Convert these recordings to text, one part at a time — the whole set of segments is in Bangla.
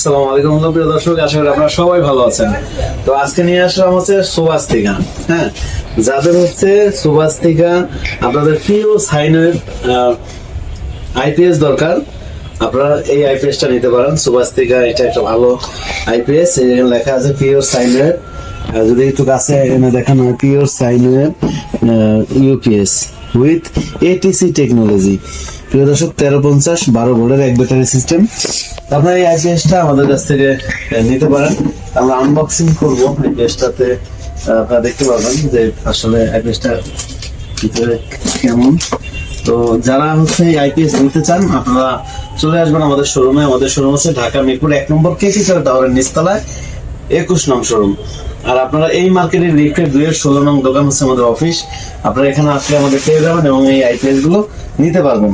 আসসালামু আলাইকুম প্রিয় দর্শক, আশা করি আপনারা সবাই ভালো আছেন। তো আজকে নিয়ে আসলাম হচ্ছে সুবাস্তিকা হ্যাঁ? যাদের হচ্ছে সুবাস্তিকা আপনাদের প্রিয় সাইনের আইপিএস দরকার, আপনারা এই আইপিএসটা নিতে পারেন। সুবাস্তিকা, এটা একটা ভালো আইপিএস এখানে লেখা আছে পিওর সাইনের। যদি একটু কাছে এখানে দেখানো, হয় পিওর সাইনের ইউপিএস উইথ এটিসি টেকনোলজি প্রিয় দর্শক, তেরো পঞ্চাশ, বারো এক ব্যাটারি সিস্টেম এই আইপিএসটা আমাদের কাছ থেকে নিতে পারেন। আমরা আনবক্সিং করব আইপিএসটাতে। আপনারা দেখতে পারবেন যে আসলে আইপিএসটা ভিতরে কেমন। তো যারা হচ্ছে আইপিএস নিতে চান, আপনারা চলে আসবেন আমাদের শোরুমে আমাদের শোরুম আছে ঢাকা মিরপুর এক নম্বর কেটি চার টাওয়ারের নিচতলায়, একুশ নং শোরুম আর আপনারা এই মার্কেটের লিফটের দুইয়ের ষোলো নং দোকান হচ্ছে আমাদের অফিস আপনারা এখানে আসলে আমাদের পেয়ে যাবেন এবং এই আইপিএসগুলো নিতে পারবেন।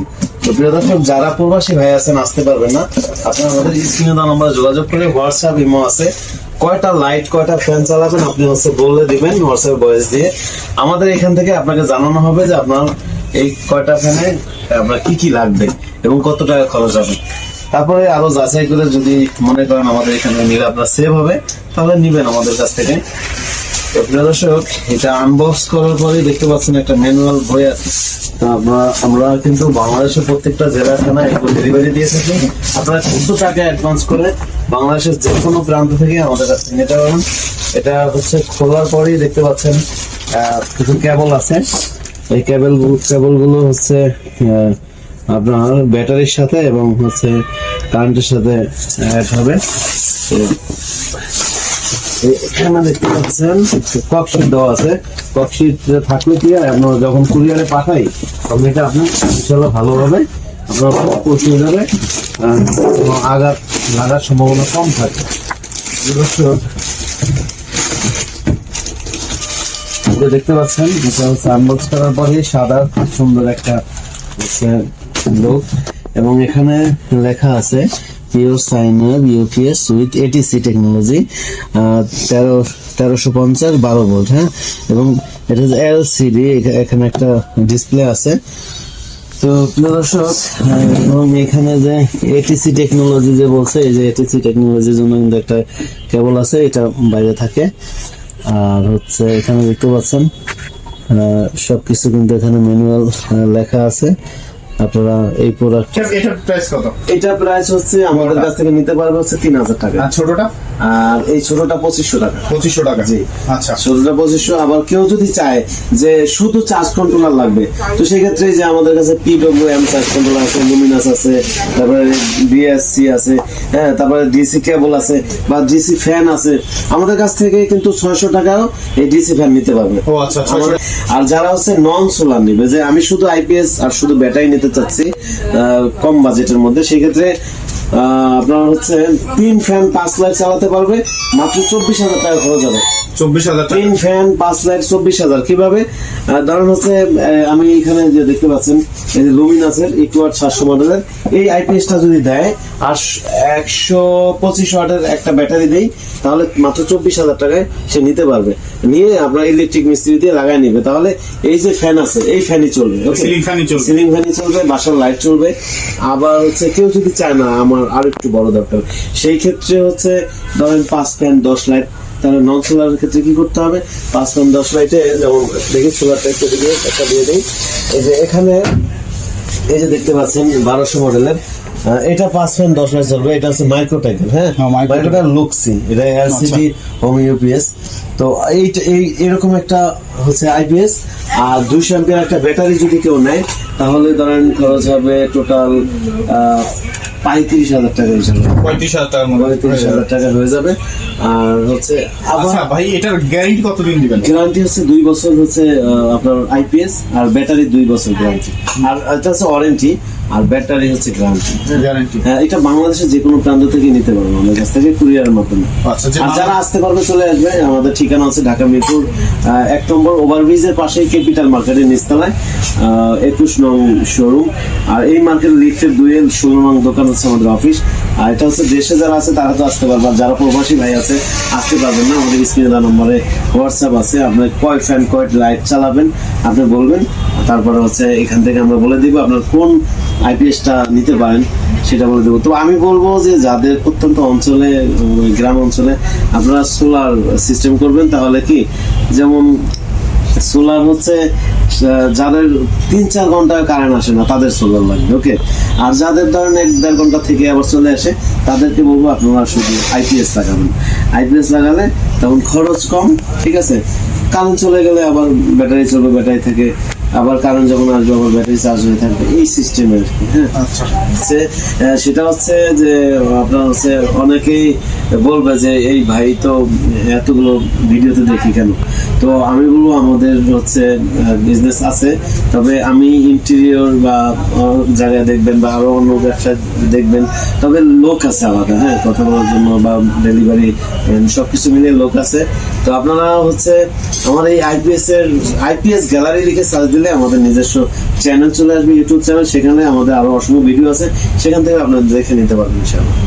প্রিয় দর্শক, যারা প্রবাসী ভাই আছেন, আসতে পারবেন না। আপনারা আমাদের স্ক্রিনে দেওয়া নম্বরে যোগাযোগ করে হোয়াটসঅ্যাপ ইমো আছে। কয়টা লাইট, কয়টা ফ্যান চালাবেন, আপনি হচ্ছে বলে দিবেন হোয়াটসঅ্যাপ ভয়েস দিয়ে। আমাদের এখান থেকে আপনাকে জানানো হবে যে আপনার এই কয়টা ফ্যানে আপনার কি কি লাগবে এবং কত টাকা খরচ হবে। তারপরে আরও যাচাই করে যদি মনে করেন আমাদের এখানে নিলে আপনার সেভ হবে, তাহলে নিবেন আমাদের কাছ থেকে। তো প্রিয় দর্শক, এটা আনবক্স করার পরে দেখতে পাচ্ছেন একটা ম্যানুয়াল বই আছে। আমরা কিন্তু বাংলাদেশের প্রত্যেকটা জেলা থানায় এগুলো ডেলিভারি দিয়ে থাকি। আপনারা কিছু টাকা অ্যাডভান্স করে বাংলাদেশের যে কোনো প্রান্ত থেকে আমাদের কাছ নিতে পারবেন এটা হচ্ছে খোলার পরেই দেখতে পাচ্ছেন কিছু কেবল আছে। এই কেবলগুলো হচ্ছে আপনার ব্যাটারির সাথে এবং হচ্ছে কারেন্টের সাথে অ্যাড হবে। এখানে দেখতে পাচ্ছেন ককশিট দেওয়া আছে। থাকলে কি যখন কুরিয়ারে পাঠাই, তখন এটা আপনার ইনশাল্লাহ ভালোভাবে আপনার পৌঁছে যাবে আঘাত লাগার সম্ভাবনা কম থাকে। দেখতে পাচ্ছেন আনবক্স করার পরে সাদা খুব সুন্দর একটা লোক এবং এখানে লেখা আছে পিওর সাইনার ইউপিএস উইথ এটিসি টেকনোলজি তেরো, তেরোশো পঞ্চাশ বারো ভোল্ট হ্যাঁ? এবং এটা এল এলসিডি এখানে একটা ডিসপ্লে আছে। তো প্রিয় দর্শক এবং এখানে যে এটিসি টেকনোলজি যে বলছে, এই যে এটিসি টেকনোলজির জন্য কিন্তু একটা কেবল আছে, এটা বাইরে থাকে। আর হচ্ছে এখানে দেখতে পাচ্ছেন সবকিছু কিন্তু এখানে ম্যানুয়াল লেখা আছে। আপনারা এই প্রোডাক্ট এটার এটার প্রাইস কত? এটা প্রাইস হচ্ছে আমাদের কাছ থেকে নিতে পারবে হচ্ছে তিন হাজার টাকা। আর ছোটটা? আর এই ছোটটা পঁচিশশো টাকা। পঁচিশশো টাকা। জি। আচ্ছা। ছোটটা পঁচিশশো আবার কেউ যদি চায় যে শুধু চার্জ কন্ট্রোলার লাগবে তো সেক্ষেত্রে যে আমাদের কাছে পিডব্লিউ এম চার্জ কন্ট্রোলার আছে লুমিনাস আছে তারপরে বিএসসি আছে হ্যাঁ তারপরে ডিসি কেবল আছে বা ডিসি ফ্যান আছে আমাদের কাছ থেকে কিন্তু ছয়শো টাকাও এই ডিসি ফ্যান নিতে পারবে। ও আচ্ছা আর যারা হচ্ছে নন সোলার নিবে যে আমি শুধু আইপিএস আর শুধু ব্যাটারি নিতে চাচ্ছি কম বাজেটের মধ্যে সেক্ষেত্রে আপনার হচ্ছে তিন ফ্যান পাঁচ লাইট চালাতে পারবে মাত্র চব্বিশ হাজার টাকা খরচ হবে। চব্বিশ হাজার তিন ফ্যান পাঁচ লাইট চব্বিশ হাজার। কীভাবে? ধরেন হচ্ছে আমি এখানে যে দেখতে পাচ্ছেন এই যে লুমিনাসের ইকুয়ার সাতশো মডেলের এই আইপিএসটা যদি দেয় আর একশো পঁচিশ ওয়াটের একটা ব্যাটারি দেই তাহলে মাত্র চব্বিশ হাজার টাকায় সে নিতে পারবে। নিয়ে আপনার ইলেকট্রিক মিস্ত্রি দিয়ে লাগাই নিবে। তাহলে এই যে ফ্যান আছে এই ফ্যানই চলবে সিলিং ফ্যানই চলবে। সিলিং ফ্যানই চলবে বাসার লাইট চলবে। আবার হচ্ছে কেউ যদি চায় না আমার আর একটু বড় দরকার। সেই ক্ষেত্রে হচ্ছে ধরেন পাঁচ ফ্যান দশ লাইট তাহলে নন সোলারের ক্ষেত্রে কি করতে হবে? পাঁচ ফ্যান দশ লাইটে যেমন দেখি সোলারটা একটু দিকে একটা দিয়ে দিই। এই যে এখানে এই যে দেখতে পাচ্ছেন বারোশো মডেলের এটা পাঁচ ফ্যান দশ চলবে এটা হচ্ছে মাইক্রোটাইকেল হ্যাঁ? হ্যাঁ, মাইক্রোটা লুকসি এটা এলসিডি হোম ইউপিএস তো এইটা এই এরকম একটা হচ্ছে আইপিএস আর দুইশো অ্যাম্পিয়ার একটা ব্যাটারি যদি কেউ নেয় তাহলে ধরেন খরচ হবে টোটাল পঁয়ত্রিশ হাজার টাকা হিসাবে পঁয়ত্রিশ হাজার টাকার পঁয়ত্রিশ হাজার টাকা হয়ে যাবে। আর হচ্ছে আচ্ছা ভাই এটার গ্যারান্টি কতদিন দিবেন? গ্যারান্টি হচ্ছে দুই বছর হচ্ছে আপনার আইপিএস আর ব্যাটারি দুই বছর গ্যারান্টি আর এটা হচ্ছে ওয়ারেন্টি আর ব্যাটারি হচ্ছে গ্যারান্টি গ্যারান্টি হ্যাঁ এটা বাংলাদেশের যে কোনো প্রান্ত থেকে নিতে পারব আমাদের কাছ থেকে কুরিয়ারের মাধ্যমে। আচ্ছা আর যারা আসতে পারবে চলে আসবে আমাদের ঠিকানা হচ্ছে ঢাকা মিরপুর এক নম্বর ওভারব্রিজের পাশেই ক্যাপিটাল মার্কেটের নিচতলায় একুশ নং শোরুম আর এই মার্কেট লিফটের দুইয়ের ষোলো নং দোকান আমাদের অফিস আর এটা হচ্ছে দেশে যারা আছে, তারা তো আসতে যারা প্রবাসী ভাই আছে, আসতে পারবেন না। আমাদের স্ক্রিনে দেওয়া নম্বরে হোয়াটসঅ্যাপ আছে। আপনার কয় ফ্যান কয় লাইট চালাবেন, আপনি বলবেন। তারপরে হচ্ছে এখান থেকে আমরা বলে দিব আপনার কোন আইপিএসটা নিতে পারেন, সেটা বলে দেবো। তো আমি বলব যে যাদের প্রত্যন্ত অঞ্চলে গ্রাম অঞ্চলে আপনারা সোলার সিস্টেম করবেন, তাহলে কি? যেমন সোলার হচ্ছে যাদের তিন চার ঘণ্টা কারেন্ট আসে না, তাদের সোলার লাগবে ওকে আর যাদের ধরেন এক দেড় ঘণ্টা থেকে আবার চলে আসে, তাদেরকে বলব আপনারা শুধু আইপিএস লাগাবেন। আইপিএস লাগালে তখন খরচ কম, ঠিক আছে? কারেন্ট চলে গেলে আবার ব্যাটারি চলবে ব্যাটারি থেকে আবার কারেন্ট যখন আসবে আবার ব্যাটারি চার্জ হয়ে থাকবে এই সিস্টেমের হ্যাঁ? আচ্ছা। সেটা হচ্ছে যে আপনার হচ্ছে অনেকেই বলবে যে এই ভাই তো এতগুলো ভিডিওতে দেখি কেন? তো আমি বলব আমাদের হচ্ছে বিজনেস আছে। তবে আমি ইন্টেরিয়র বা জায়গায় দেখবেন বা আরও অন্য ব্যবসায় দেখবেন তবে লোক আছে আলাদা হ্যাঁ? কথা বলার জন্য বা ডেলিভারি সবকিছু মিলিয়ে লোক আছে। তো আপনারা হচ্ছে আমার এই আইপিএস এর আইপিএস গ্যালারি লিখে সার্চ দিলে আমাদের নিজস্ব চ্যানেল চলে আসবে ইউটিউব চ্যানেল সেখানে আমাদের আরও অসংখ্য ভিডিও আছে, সেখান থেকে আপনারা দেখে নিতে পারবেন, ইনশাআল্লাহ।